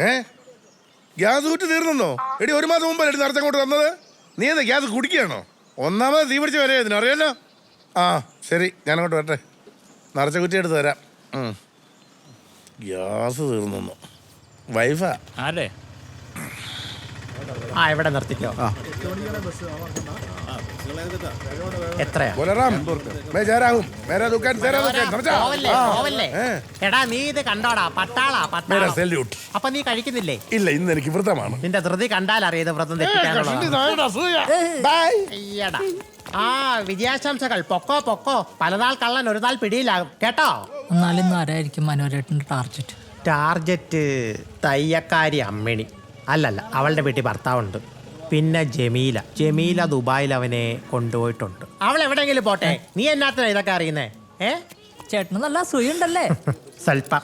ഏ? ഗ്യാസ് കുറ്റി തീർന്നെന്നോ? എടി ഒരു മാസം മുമ്പ് എടി നിറച്ചങ്ങോട്ട് തന്നത് നീ എന്താ ഗ്യാസ് കുടിക്കുകയാണോ? ഒന്നാമത് തീ പിടിച്ച് വരെ ഇതിനറിയാലോ ആ ശരി ഞാൻ അങ്ങോട്ട് വരട്ടെ. നിറച്ച കുറ്റി എടുത്ത് തരാം. ഉം. ഗ്യാസ് തീർന്നു വൈഫാ? ആരെ? ആ ഇവിടെ നിർത്തിക്കോ എത്രയാ ബോലറാം मैं जा रहा हूं मेरा दुकान तेरा दुकान समझा പോവല്ലേ हाँ। പോവല്ലേ ഏ, എടാ നീ ഇത് കണ്ടോടാ പട്ടാളാ मेरा പട്ടാള സല്യൂട്ട് അപ്പൊ നീ കഴിക്കുന്നില്ലേ ഇല്ല ഇന്ന് എനിക്ക് വ്രതമാണ് നിന്റെ ധൃതി കണ്ടാൽ അറിയത് വ്രതം തെറ്റിക്കാനുള്ളതാണ് ബൈ അയ്യടാ ആ വിജയാശംസകൾ പൊക്കോ പൊക്കോ പലനാൾ കള്ളൻ ഒരു നാൾ പിടിയിലാകും കേട്ടോ എന്നാലും ഇന്ന് ആരായിരിക്കും മനോരേട്ടൻ്റെ ടാർജറ്റ് ടാർജറ്റ് തയ്യക്കാരി അമ്മിണി അല്ലല്ല അവളുടെ വീട്ടിൽ ഭർത്താവുണ്ട്. പിന്നെ ജമീല. ജമീല ദുബായിൽ അവനെ കൊണ്ടുപോയിട്ടുണ്ട്. അവൾ എവിടെയെങ്കിലും പോട്ടെ? നീ എന്നാത്തിനാ ഇതൊക്കെ അറിയുന്നേ? ഏ? ചേട്ടന് നല്ല സുഖണ്ടല്ലേ സ്വൽപ്പ.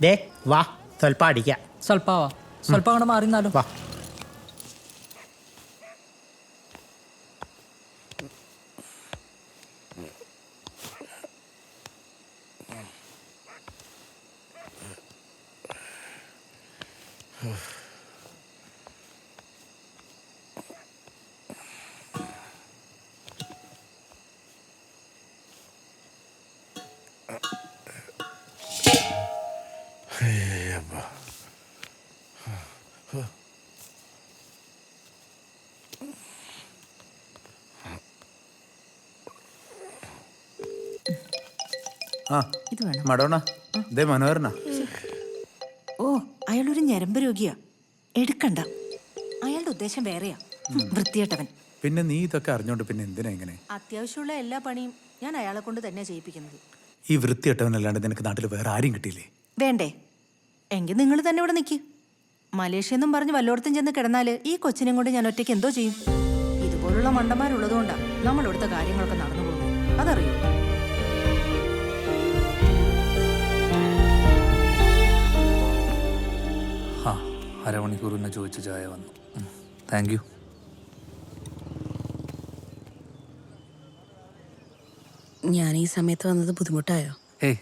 ദേ വാ. സ്വൽപ്പ അടിക്കാം. സ്വൽപ്പാവാ സ്വൽപ്പം അങ്ങോട്ട് മാറിന്നാലും വാ. ആ മഡോണ ദേ മനോഹരനാ. ഓ അയാളൊരു ഞരമ്പ് രോഗിയാ. എടുക്കണ്ട. അയാളുടെ ഉദ്ദേശം വേറെയാ. വൃത്തിയേട്ടവൻ പിന്നെ നീ ഇതൊക്കെ അറിഞ്ഞോണ്ട് പിന്നെ എന്തിനാ ഇങ്ങനെ? അത്യാവശ്യമുള്ള എല്ലാ പണിയും ഞാൻ അയാളെ കൊണ്ട് തന്നെ ചെയ്യിപ്പിക്കുന്നത്. ഈ വൃത്തിയിട്ടവനല്ലാണ്ട് നിനക്ക് നാട്ടിൽ വേറെ ആരും കിട്ടിയില്ലേ? വേണ്ടേ. എങ്കിൽ നിങ്ങൾ തന്നെ ഇവിടെ നിൽക്കി മലേഷ്യ എന്നും പറഞ്ഞ് വല്ലോടത്തും ചെന്ന് കിടന്നാൽ ഈ കൊച്ചിനെയും കൊണ്ട് ഞാൻ ഒറ്റയ്ക്ക് എന്തോ ചെയ്യും? ഇതുപോലുള്ള മണ്ടന്മാരുള്ളതുകൊണ്ടാ നമ്മളിവിടുത്തെ കാര്യങ്ങളൊക്കെ നടന്നു പോകുന്നത്. അതറിയോ? അരമണിക്കൂർ മുന്നേ ചോദിച്ച ചായ വന്നു. താങ്ക് യു ഞാൻ ഈ സമയത്ത് വന്നത് ബുദ്ധിമുട്ടായോ? ഏയ്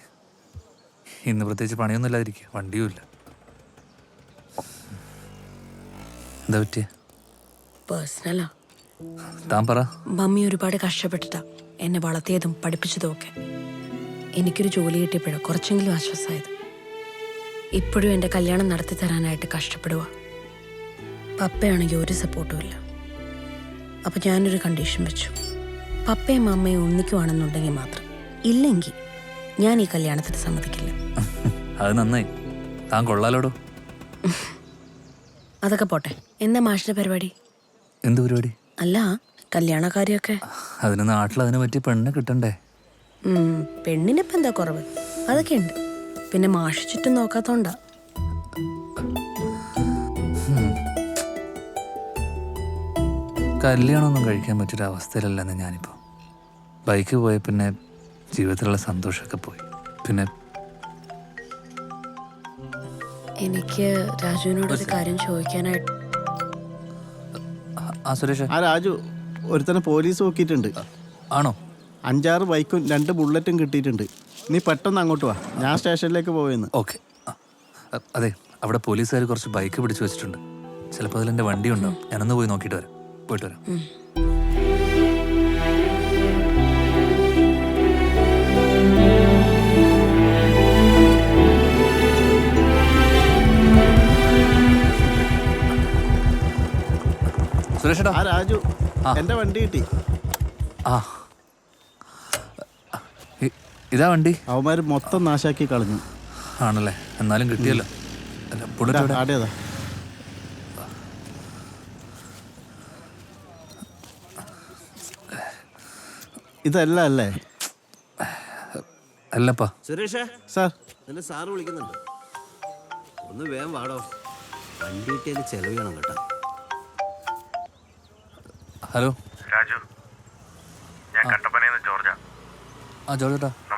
ഇന്ന് പ്രത്യേകിച്ച് പണിയൊന്നും ഇല്ലാതിരിക്കുക. വണ്ടിയും ഇല്ല. എന്താ പറ്റിയ? പേഴ്സണലാ താൻ പറ. മമ്മി ഒരുപാട് കഷ്ടപ്പെട്ടിട്ടാ എന്നെ വളർത്തിയതും പഠിപ്പിച്ചതും ഒക്കെ. എനിക്കൊരു ജോലി കിട്ടിയപ്പോഴാണ് കുറച്ചെങ്കിലും ആശ്വാസമായത്. ഇപ്പോഴും എന്റെ കല്യാണം നടത്തി തരാനായിട്ട് കഷ്ടപ്പെടുക. പപ്പയാണെങ്കിൽ ഒരു സപ്പോർട്ടും ഇല്ല. അപ്പം ഞാനൊരു കണ്ടീഷൻ വെച്ചു. പപ്പയും അമ്മയും ഒന്നിക്കുവാണെന്നുണ്ടെങ്കിൽ മാത്രം. ഇല്ലെങ്കിൽ ഞാൻ ഈ കല്യാണത്തിന് സമ്മതിക്കില്ല. അത് നന്നായി. താൻ കൊള്ളാലോടോ? അതൊക്കെ പോട്ടെ. എന്താ മാഷിന്റെ പരിപാടി? എന്ത് പരിപാടി? അല്ല കല്യാണ കല്യാണക്കാരിയൊക്കെ അതിന് നാട്ടിൽ അതിനെ പറ്റി പെണ്ണ് കിട്ടണ്ടേ പെണ്ണിനിപ്പം എന്താ കുറവ്? അതൊക്കെ ഉണ്ട്. പിന്നെ മാഷ് ചുറ്റും നോക്കാത്തോണ്ടാ കല്യാണമൊന്നും കഴിക്കാൻ പറ്റിയൊരു അവസ്ഥയിലല്ലെന്ന് ഞാനിപ്പോൾ ബൈക്ക് പോയ പിന്നെ ജീവിതത്തിലുള്ള സന്തോഷമൊക്കെ പോയി. പിന്നെ എനിക്ക് രാജുവിനോടൊരു കാര്യം ചോദിക്കാനായിട്ട് ആ സുരേഷ്. ആ രാജു ഒരുത്തനെ പോലീസ് നോക്കിയിട്ടുണ്ട്. ആണോ? അഞ്ചാറ് ബൈക്കും രണ്ട് ബുള്ളറ്റും കിട്ടിയിട്ടുണ്ട്. നീ പെട്ടെന്ന് അങ്ങോട്ട് വാ. ഞാൻ സ്റ്റേഷനിലേക്ക് പോയെന്ന് ഓക്കെ. അതെ അവിടെ പോലീസുകാർ കുറച്ച് ബൈക്ക് പിടിച്ചു വെച്ചിട്ടുണ്ട്. ചിലപ്പോൾ അതിൽ എന്റെ വണ്ടി ഉണ്ടാവും ഞാനൊന്ന് പോയി നോക്കിയിട്ട് വരാം. പോയിട്ട് വരാം. ആ രാജു ആ. എന്റെ വണ്ടി കിട്ടി. ആ. ഇതാ വണ്ടി. അവന്മാര് മൊത്തം നാശാക്കി കളഞ്ഞു. ആണല്ലേ? എന്നാലും കിട്ടിയല്ലോ. അല്ല ബുള്ളറ്റ് എവിടെ? ആടേതാ ഇതല്ല അല്ലേ? അല്ലപ്പാ. സുരേഷേ. സാർ. നിന്നെ സാറ് വിളിക്കുന്നുണ്ട്. ഒന്ന് വേഗം വാടോ. വണ്ടി കിട്ടിയത് ചെലവ് ചെയ്യണം കേട്ടോ. ഹലോ. രാജു ഞാൻ കട്ടപ്പനയിൽ നിന്ന് ജോർജാ ആ ജോർജേട്ടാ ഏ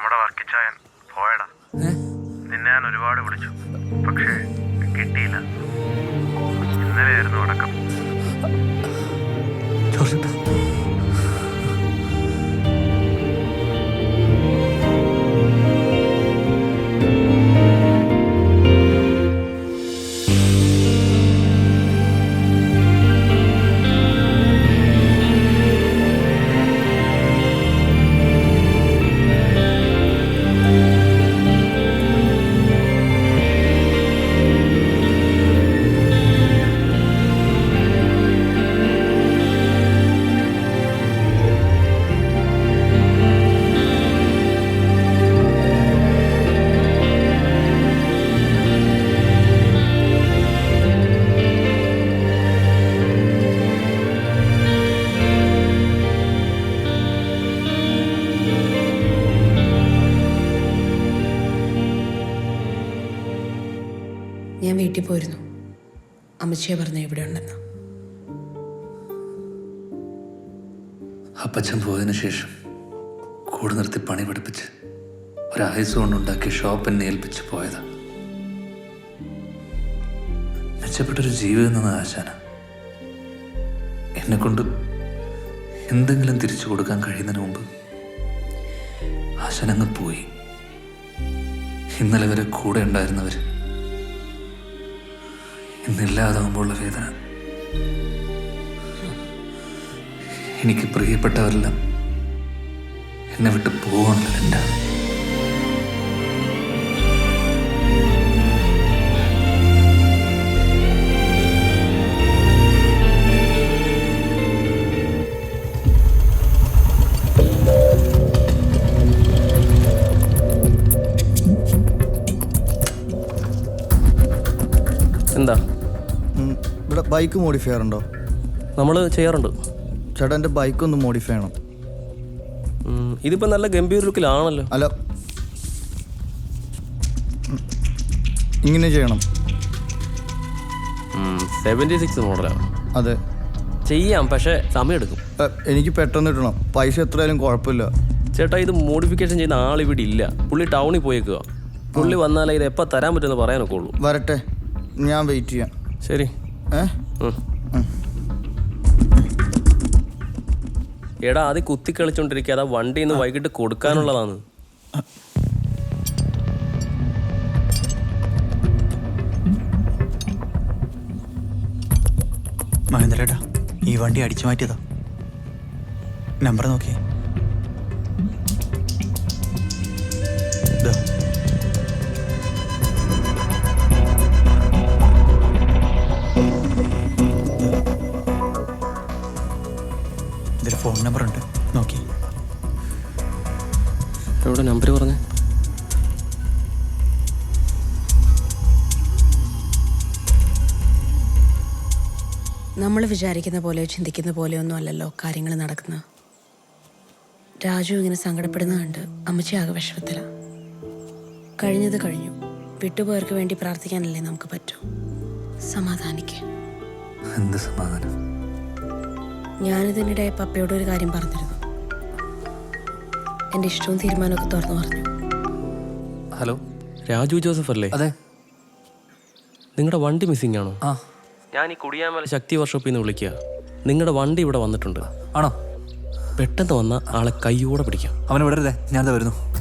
നിന്നെ ഞാൻ ഒരുപാട് വിളിച്ചു. പക്ഷേ കിട്ടിയില്ല. ഇന്നലെയായിരുന്നു അടക്കം. വീട്ടിൽ പോയിരുന്നു. അമ്മച്ചിയെ പറഞ്ഞു ഇവിടെ ഉണ്ടെന്ന്. അപ്പച്ചൻ പോയതിനു ശേഷം കൂടെ നിർത്തി പണി പഠിപ്പിച്ച് ഒരായുസ് കൊണ്ടുണ്ടാക്കി ഷോപ്പ് ഏൽപ്പിച്ച് പോയതാ. മെച്ചപ്പെട്ടൊരു ജീവിതം എന്ന ആശാന. എന്നെ കൊണ്ട് എന്തെങ്കിലും തിരിച്ചു കൊടുക്കാൻ കഴിയുന്നതിന് മുമ്പ് ആശാനങ്ങ് പോയി. ഇന്നലെ വരെ കൂടെ ഉണ്ടായിരുന്നവർ ഇന്നില്ലാതാവുമ്പോഴുള്ള വേദന. എനിക്ക് പ്രിയപ്പെട്ടവരെല്ലാം എന്നെ വിട്ട് പോകണമല്ലോ എന്റെ എന്താ? ഇവിടെ ബൈക്ക് മോഡിഫൈ ചെയ്യാറുണ്ടോ? നമ്മൾ ചെയ്യാറുണ്ട്. ചേട്ടാ എന്റെ ബൈക്ക് ഒന്ന് മോഡിഫൈ ചെയ്യണം. ഇതിപ്പോൾ നല്ല ഗംഭീര ലുക്കിലാണല്ലോ. അല്ല. ഉം. ഇങ്ങനെ ചെയ്യണം. സെവന്റി സിക്സ് മോഡലാണ് അതെ. ചെയ്യാം പക്ഷേ സമയമെടുക്കും. എ, എനിക്ക് പെട്ടെന്ന് കിട്ടണം. പൈസ എത്രയായാലും കുഴപ്പമില്ല. ചേട്ടാ ഇത് മോഡിഫിക്കേഷൻ ചെയ്യുന്ന ആളിവിടെ ഇല്ല. പുള്ളി ടൗണിൽ പോയേക്കുക പുള്ളി വന്നാലേ ഇത് എപ്പോൾ തരാൻ പറ്റുമെന്ന് പറയാനൊക്കെ ഉള്ളൂ. വരട്ടെ. ഞാൻ വെയിറ്റ് ചെയ്യാം. ശരി. എടാ അത് കുത്തി കളിച്ചോണ്ടിരിക്കാതെ വണ്ടി ഇന്ന് വൈകിട്ട് കൊടുക്കാനുള്ളതാണ്. മഹേന്ദ്രേട്ടാ ഈ വണ്ടി അടിച്ചു മാറ്റിയതാ. നമ്പർ നോക്കിയേ. ഇതിൽ ഫോൺ നമ്പർ ഉണ്ട്. നോക്കി. എവിടെ നമ്പർ പറഞ്ഞേ? നമ്മൾ വിചാരിക്കുന്ന പോലെ ചിന്തിക്കുന്ന പോലെയൊന്നും അല്ലല്ലോ കാര്യങ്ങൾ നടക്കുന്നത്. രാജു ഇങ്ങനെ സങ്കടപ്പെടുന്ന കണ്ട് അമ്മച്ചി ആകെ വിഷമത്തില. കഴിഞ്ഞത് കഴിഞ്ഞു. വിട്ടുപോയവർക്ക് വേണ്ടി പ്രാർത്ഥിക്കാനല്ലേ നമുക്ക് പറ്റൂ. സമാധാനിക്ക്. എന്ത് സമാധാനം? ഞാനിതിനിടെ പപ്പയോട് ഒരു കാര്യം പറഞ്ഞിരുന്നു. എന്റെ ഇഷ്ടവും തീരുമാനമൊക്കെ തുറന്നു പറഞ്ഞു. ഹലോ രാജു ജോസഫ് അല്ലേ? അതെ. നിങ്ങളുടെ വണ്ടി മിസ്സിംഗ് ആണോ? ആ. ഞാൻ ഈ കുടിയാമല ശക്തി വർക്ക്ഷോപ്പിൽ നിന്ന് വിളിക്കുക നിങ്ങളുടെ വണ്ടി ഇവിടെ വന്നിട്ടുണ്ട്. ആണോ? പെട്ടെന്ന് വന്ന ആളെ കൈയോടെ പിടിക്കാം. അവനെ വിടരുതേ ഞാൻ വരുന്നു.